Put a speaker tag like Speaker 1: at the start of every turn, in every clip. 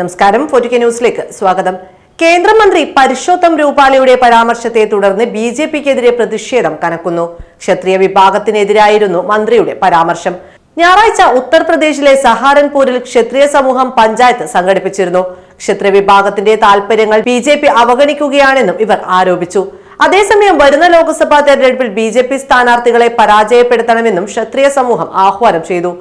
Speaker 1: നമസ്കാരം. ഫോർട്ടിക്ക ന്യൂസിലേക്ക് സ്വാഗതം. കേന്ദ്രമന്ത്രി പരുഷോത്തം രൂപാലയുടെ പരാമർശത്തെ തുടർന്ന് ബി ജെ പിക്കെതിരെ പ്രതിഷേധം കനക്കുന്നു. ക്ഷത്രിയ വിഭാഗത്തിനെതിരായിരുന്നു മന്ത്രിയുടെ പരാമർശം. ഞായറാഴ്ച ഉത്തർപ്രദേശിലെ സഹാരൻപൂരിൽ ക്ഷത്രിയ സമൂഹം പഞ്ചായത്ത് സംഘടിപ്പിച്ചിരുന്നു. ക്ഷത്രിയ വിഭാഗത്തിന്റെ താൽപര്യങ്ങൾ ബി ജെ പി അവഗണിക്കുകയാണെന്നും ഇവർ ആരോപിച്ചു. അതേസമയം വരുന്ന ലോക്സഭാ തെരഞ്ഞെടുപ്പിൽ ബി ജെ പി സ്ഥാനാർത്ഥികളെ പരാജയപ്പെടുത്തണമെന്നും ക്ഷത്രിയ സമൂഹം ആഹ്വാനം ചെയ്തു.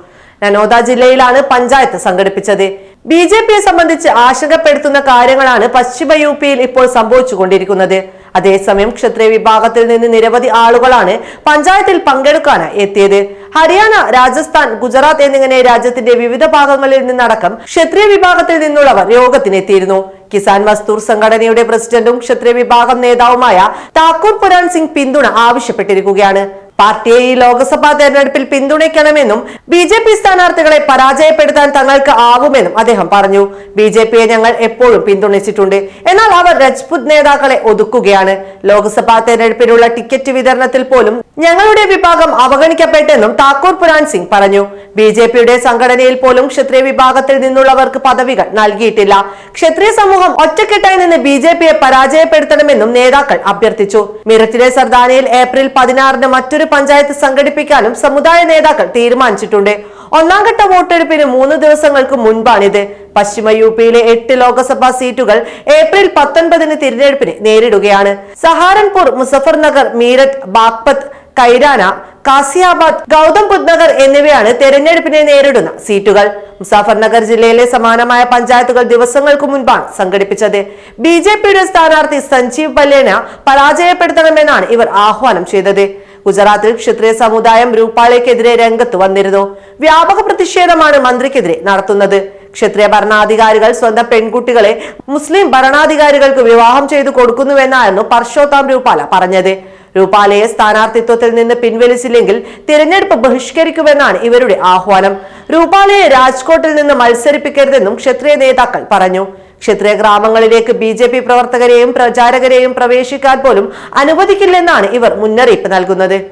Speaker 1: നനോദ ജില്ലയിലാണ് പഞ്ചായത്ത് സംഘടിപ്പിച്ചത്. ബി ജെ പിയെ സംബന്ധിച്ച് ആശങ്കപ്പെടുത്തുന്ന കാര്യങ്ങളാണ് പശ്ചിമ യു പിയിൽ ഇപ്പോൾ സംഭവിച്ചുകൊണ്ടിരിക്കുന്നത്. അതേസമയം ക്ഷത്രിയ വിഭാഗത്തിൽ നിന്ന് നിരവധി ആളുകളാണ് പഞ്ചായത്തിൽ പങ്കെടുക്കാനായി എത്തിയത്. ഹരിയാന രാജസ്ഥാൻ ഗുജറാത്ത് എന്നിങ്ങനെ രാജ്യത്തിന്റെ വിവിധ ഭാഗങ്ങളിൽ നിന്നടക്കം ക്ഷത്രിയ വിഭാഗത്തിൽ നിന്നുള്ളവർ യോഗത്തിനെത്തിയിരുന്നു. കിസാൻ വസ്തൂർ സംഘടനയുടെ പ്രസിഡന്റും ക്ഷത്രിയ വിഭാഗം നേതാവുമായ താക്കൂർ പുരാൻ സിംഗ് പിന്തുണ ആവശ്യപ്പെട്ടിരിക്കുകയാണ്. പാർട്ടിയെ ഈ ലോക്സഭാ തെരഞ്ഞെടുപ്പിൽ പിന്തുണയ്ക്കണമെന്നും ബി ജെ പി സ്ഥാനാർത്ഥികളെ പരാജയപ്പെടുത്താൻ തങ്ങൾക്ക് ആവുമെന്നും അദ്ദേഹം പറഞ്ഞു. ബി ജെ പിയെ ഞങ്ങൾ എപ്പോഴും പിന്തുണച്ചിട്ടുണ്ട്. എന്നാൽ അവർ രജ്പുത് നേതാക്കളെ ഒതുക്കുകയാണ്. ലോക്സഭാ തെരഞ്ഞെടുപ്പിനുള്ള ടിക്കറ്റ് വിതരണത്തിൽ പോലും ഞങ്ങളുടെ വിഭാഗം അവഗണിക്കപ്പെട്ടെന്നും താക്കൂർ പുരാൻ സിംഗ് പറഞ്ഞു. ബി ജെ പിയുടെ സംഘടനയിൽ പോലും ക്ഷത്രിയ വിഭാഗത്തിൽ നിന്നുള്ളവർക്ക് പദവികൾ നൽകിയിട്ടില്ല. ക്ഷത്രിയ സമൂഹം ഒറ്റക്കെട്ടായി നിന്ന് ബി ജെ പിയെ പരാജയപ്പെടുത്തണമെന്നും നേതാക്കൾ അഭ്യർത്ഥിച്ചു. മീററ്റിലെ സർദാനയിൽ ഏപ്രിൽ പതിനാറിന് മറ്റൊരു പഞ്ചായത്ത് സംഘടിപ്പിക്കാനും സമുദായ നേതാക്കൾ തീരുമാനിച്ചിട്ടുണ്ട്. ഒന്നാം ഘട്ട വോട്ടെടുപ്പിന് മൂന്ന് ദിവസങ്ങൾക്ക് മുൻപാണിത്. പശ്ചിമ യു പിയിലെ എട്ട് ലോക്സഭാ സീറ്റുകൾ ഏപ്രിൽ പത്തൊൻപതിന് തിരഞ്ഞെടുപ്പിന് നേരിടുകയാണ്. സഹാരൻപൂർ മുസഫർ നഗർ മീററ്റ് ബാഗ്പത്ത് കൈരാന കാസിയാബാദ് ഗൗതം ബുദ്ധ് നഗർ എന്നിവയാണ് തെരഞ്ഞെടുപ്പിനെ നേരിടുന്ന സീറ്റുകൾ. മുസാഫർനഗർ ജില്ലയിലെ സമാനമായ പഞ്ചായത്തുകൾ ദിവസങ്ങൾക്ക് മുൻപാണ് സംഘടിപ്പിച്ചത്. ബി ജെ പിയുടെ സ്ഥാനാർത്ഥി സഞ്ജീവ് ബല്ലേന പരാജയപ്പെടുത്തണമെന്നാണ് ഇവർ ആഹ്വാനം ചെയ്തത്. ഗുജറാത്തിൽ ക്ഷത്രിയ സമുദായം രൂപാളയ്ക്കെതിരെ രംഗത്ത് വന്നിരുന്നു. വ്യാപക പ്രതിഷേധമാണ് മന്ത്രിക്കെതിരെ നടത്തുന്നത്. ക്ഷത്രിയ ഭരണാധികാരികൾ സ്വന്തം പെൺകുട്ടികളെ മുസ്ലിം ഭരണാധികാരികൾക്ക് വിവാഹം ചെയ്തു കൊടുക്കുന്നുവെന്നായിരുന്നു പർഷോത്താം രൂപാല പറഞ്ഞത്. രൂപാലയെ സ്ഥാനാർത്ഥിത്വത്തിൽ നിന്ന് പിൻവലിച്ചില്ലെങ്കിൽ തിരഞ്ഞെടുപ്പ് ബഹിഷ്കരിക്കുമെന്നാണ് ഇവരുടെ ആഹ്വാനം. രൂപാലയെ രാജ്കോട്ടിൽ നിന്ന് മത്സരിപ്പിക്കരുതെന്നും ക്ഷത്രിയ നേതാക്കൾ പറഞ്ഞു. ക്ഷത്രിയ ഗ്രാമങ്ങളിലേക്ക് ബി ജെ പി പ്രവർത്തകരെയും പ്രചാരകരെയും പ്രവേശിക്കാൻ പോലും അനുവദിക്കില്ലെന്നാണ് ഇവർ മുന്നറിയിപ്പ് നൽകുന്നത്.